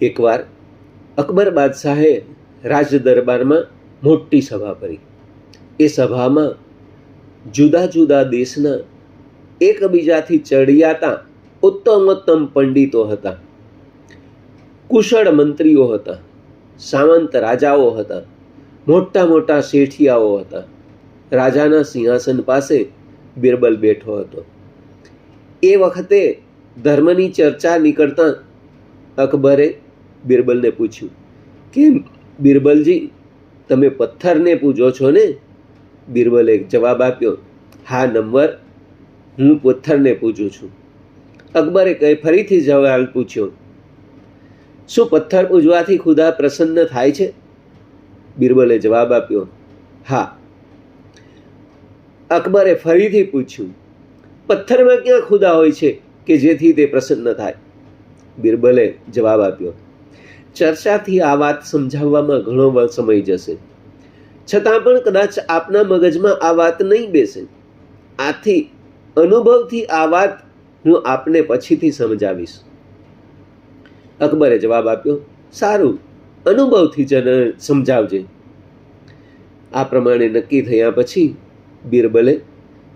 એકવાર અકબર બાદશાહે રાજ દરબારમાં મોટી સભા કરી. એ સભામાં જુદા જુદા દેશના એકબીજાથી ચડિયાતા ઉત્તમોત્તમ પંડિતો હતા, કુશળ મંત્રીઓ હતા સામંત રાજાઓ હતા, મોટા મોટા શેઠિયાઓ હતા. રાજાના સિંહાસન પાસે બિરબલ બેઠો હતો. એ વખતે ધર્મની ચર્ચા નીકળતા અકબરે બિરબલને પૂછ્યું કે બિરબલજી, તમે પથ્થરને પૂજો છો ને? બિરબલે જવાબ આપ્યો, હા, નંબર, હું પથ્થરને પૂજું છું. અકબરે કંઈ ફરીથી જવાબ પૂછ્યો, શું પથ્થર પૂજવાથી ખુદા પ્રસન્ન થાય છે? બિરબલે જવાબ આપ્યો, હા. અકબરે ફરીથી પૂછ્યું, પથ્થરમાં ક્યાં ખુદા હોય છે કે જેથી તે પ્રસન્ન થાય? બિરબલે જવાબ આપ્યો ચર્ચાથી આ વાત સમજાવવામાં ઘણો સમય જશે. છતાં પણ કદાચ આપના મગજમાં આ વાત નહીં બેસે. આથી અનુભવથી આ વાત હું આપને પછીથી સમજાવીશ. અકબરે જવાબ આપ્યો, સારું, અનુભવથી જન, સમજાવજે. આ પ્રમાણે નક્કી થયા પછી બિરબલે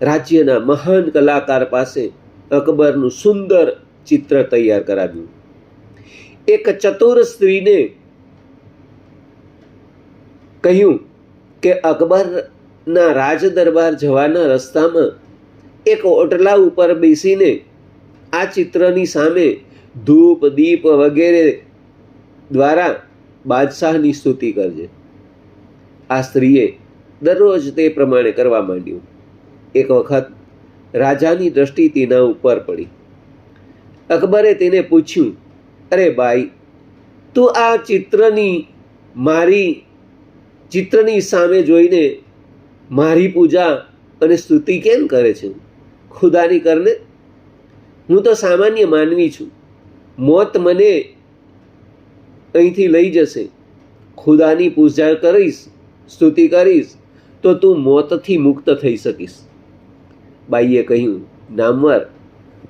રાજ્યના મહાન કલાકાર પાસે અકબરનું સુંદર ચિત્ર તૈયાર કરાવ્યું. એક ચતુર સ્ત્રીને કહ્યું કે અકબરના રાજ દરબાર જવાના રસ્તામાં એક ઓટલા ઉપર બેસીને આ ચિત્રની સામે ધૂપ, દીપ વગેરે દ્વારા બાદશાહની સ્તુતિ કરજે. આ સ્ત્રીએ દરરોજ તે પ્રમાણે કરવા માંડ્યું. એક વખત રાજાની દ્રષ્ટિ તેના ઉપર પડી. અકબરે તેને પૂછ્યું અરે ભાઈ, તું આ ચિત્રની, મારી ચિત્રની સામે જોઈને મારી પૂજા અને સ્તુતિ કેમ કરે છે? ખુદાની કરને? હું તો સામાન્ય માનવી છું. મોત મને અહીંથી લઈ જશે. ખુદાની પૂજા કરીશ, સ્તુતિ કરીશ, તો તું મોતથી મુક્ત થઈ શકીશ. બાઈએ કહ્યું, નામવાર,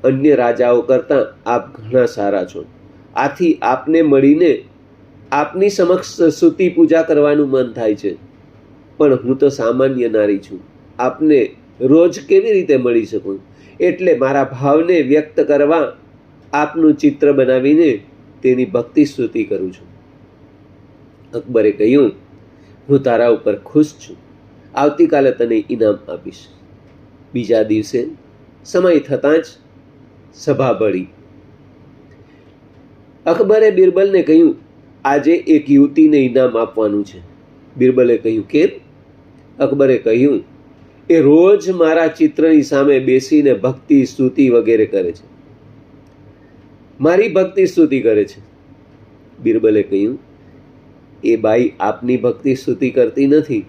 અન્ય રાજાઓ કરતાં આપ ઘણા સારા છો. આથી આપને મળીને આપની સમક્ષ સ્તુતિ પૂજા કરવાનું મન થાય છે. પણ હું તો સામાન્ય નારી છું. આપને રોજ કેવી રીતે મળી શકું? એટલે મારા ભાવને વ્યક્ત કરવા આપનું ચિત્ર બનાવીને તેની ભક્તિ સ્તુતિ કરું છું. અકબરે કહ્યું, હું તારા ઉપર ખુશ છું. આવતીકાલે તને ઇનામ આપીશ. બીજા દિવસે સમય થતાં જ સભા બળી. અકબરે બિરબલને કહ્યું, આજે એક યુવતીને ઇનામ આપવાનું છે. બિરબલે કહ્યું, કેમ? અકબરે કહ્યું, એ રોજ મારા ચિત્રની સામે બેસીને ભક્તિ, સ્તુતિ વગેરે કરે છે. મારી ભક્તિ, સ્તુતિ કરે છે? બિરબલે કહ્યું, એ બાઈ આપની ભક્તિ, સ્તુતિ કરતી નથી.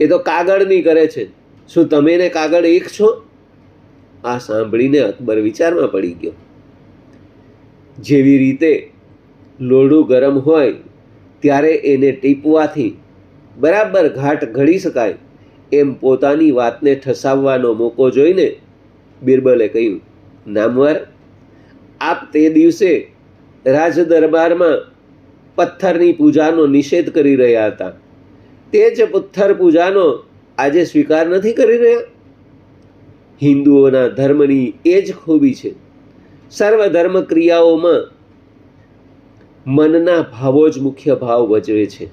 એ તો કાગળની કરે છે. શું તમે કાગળ એક છો? આ સાંભળીને અકબર વિચારમાં પડી ગયો. જેવી રીતે લોઢું ગરમ હોય, ત્યારે એને ટીપવાથી બરાબર ઘાટ ઘડી શકાય એમ પોતાની વાતને ઠસાવવાનો મોકો જોઈને બિરબલે કહ્યું, નામવર, આપ તે દિવસે રાજ દરબારમાં પથ્થરની પૂજાનો નિષેધ કરી રહ્યા હતા. તે જ પથ્થર પૂજાનો આજે સ્વીકાર નથી કરી રહ્યા? હિન્દુઓના ધર્મની એ જ ખૂબી છે. સર્વ ધર્મ ક્રિયાઓમાં મનના ભાવો જ મુખ્ય ભાવ ભજવે છે.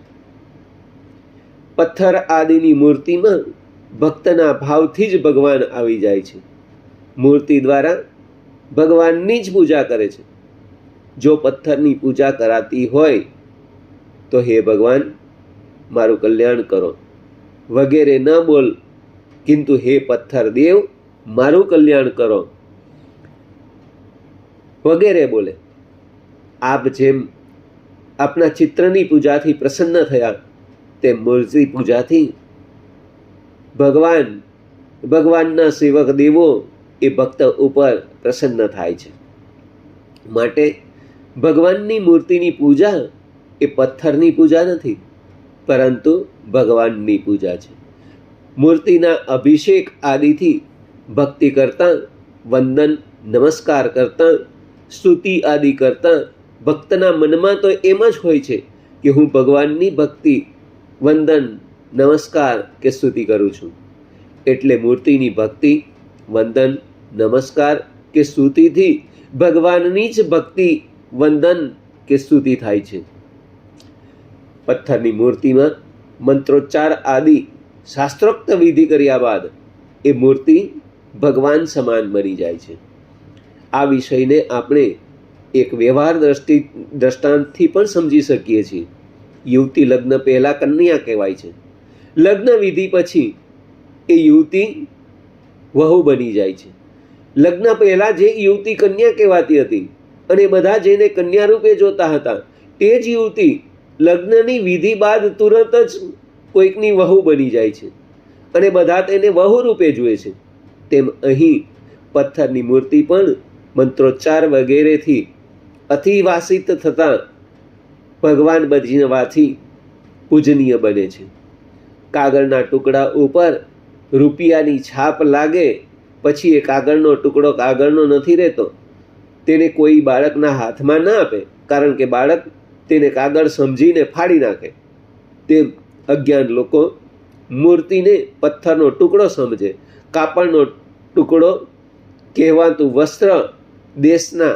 પથ્થર આદિની મૂર્તિમાં ભક્તના ભાવથી જ ભગવાન આવી જાય છે. મૂર્તિ દ્વારા ભગવાનની જ પૂજા કરે છે. જો પથ્થરની પૂજા કરાતી હોય તો હે ભગવાન, મારું કલ્યાણ કરો. વગેરે ન બોલ, કિંતુ હે પથ્થર દેવ મારું કલ્યાણ કરો. વગેરે બોલે. આપ જેમ આપના ચિત્રની પૂજાથી પ્રસન્ન થયા, તેમ મૂર્તિ પૂજાથી ભગવાન, ભગવાનના સેવક દેવો એ ભક્ત ઉપર પ્રસન્ન થાય છે. માટે ભગવાનની મૂર્તિની પૂજા એ પથ્થરની પૂજા નથી, પરંતુ ભગવાનની પૂજા છે. મૂર્તિના અભિષેક આદિથી ભક્તિ કરતાં, વંદન, નમસ્કાર કરતાં સ્તુતિ આદિ કરતાં ભક્તના મનમાં તો એમ જ હોય છે કે હું ભગવાનની ભક્તિ, વંદન, નમસ્કાર કે સ્તુતિ કરું છું. એટલે મૂર્તિની ભક્તિ, વંદન, નમસ્કાર કે સ્તુતિથી ભગવાનની જ ભક્તિ, વંદન કે સ્તુતિ થાય છે. પથ્થરની મૂર્તિમાં મંત્રોચ્ચાર આદિ, શાસ્ત્રોક્ત વિધિ કર્યા બાદ એ મૂર્તિ ભગવાન સમાન બની જાય છે. આ વિષયને આપણે એક વ્યવહાર દ્રષ્ટિ, દ્રષ્ટાંતથી પણ સમજી શકીએ છીએ. યુવતી લગ્ન પહેલાં કન્યા કહેવાય છે. લગ્ન વિધિ પછી એ યુવતી વહુ બની જાય છે. લગ્ન પહેલાં જે યુવતી કન્યા કહેવાતી હતી અને બધા જેને કન્યા રૂપે જોતા હતા, તે જ યુવતી લગ્નની વિધિ બાદ તુરંત જ કોઈકની વહુ બની જાય છે અને બધા તેને વહુ રૂપે જુએ છે. તેમ અહીં પથ્થરની મૂર્તિ પણ મંત્રોચ્ચાર વગેરેથી અતિવાસિત થતાં ભગવાન બનવાથી પૂજનીય બને છે. કાગળના ટુકડા ઉપર રૂપિયાની છાપ લાગે, પછી એ કાગળનો ટુકડો કાગળનો નથી રહેતો. તેને કોઈ બાળકના હાથમાં ના આપે, કારણ કે બાળક તેને કાગળ સમજીને ફાડી નાખે. તે અજ્ઞાન લોકો મૂર્તિને પથ્થરનો ટુકડો સમજે. કાપડનો ટુકડો કહેવાતું વસ્ત્ર દેશના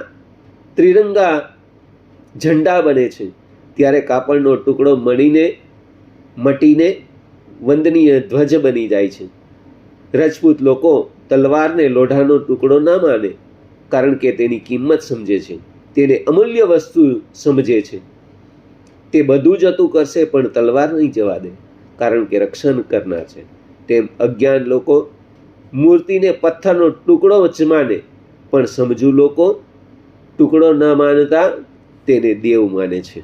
ત્રિરંગા ઝંડા બને છે. ત્યારે કાપડનો ટુકડો મળીને મટીને વંદનીય ધ્વજ બની જાય છે. રજપૂત લોકો તલવારને લોઢાનો ટુકડો ના માને, કારણ કે તેની કિંમત સમજે છે. તેને અમૂલ્ય વસ્તુ સમજે છે. તે બધું જતું કરશે, પણ તલવાર નહીં જવા દે, કારણ કે રક્ષણ કરનાર છે. તેમ અજ્ઞાન લોકો મૂર્તિને પથ્થરનો ટુકડો જ માને પણ સમજુ લોકો ટુકડો ન માનતા તેને દેવ માને છે.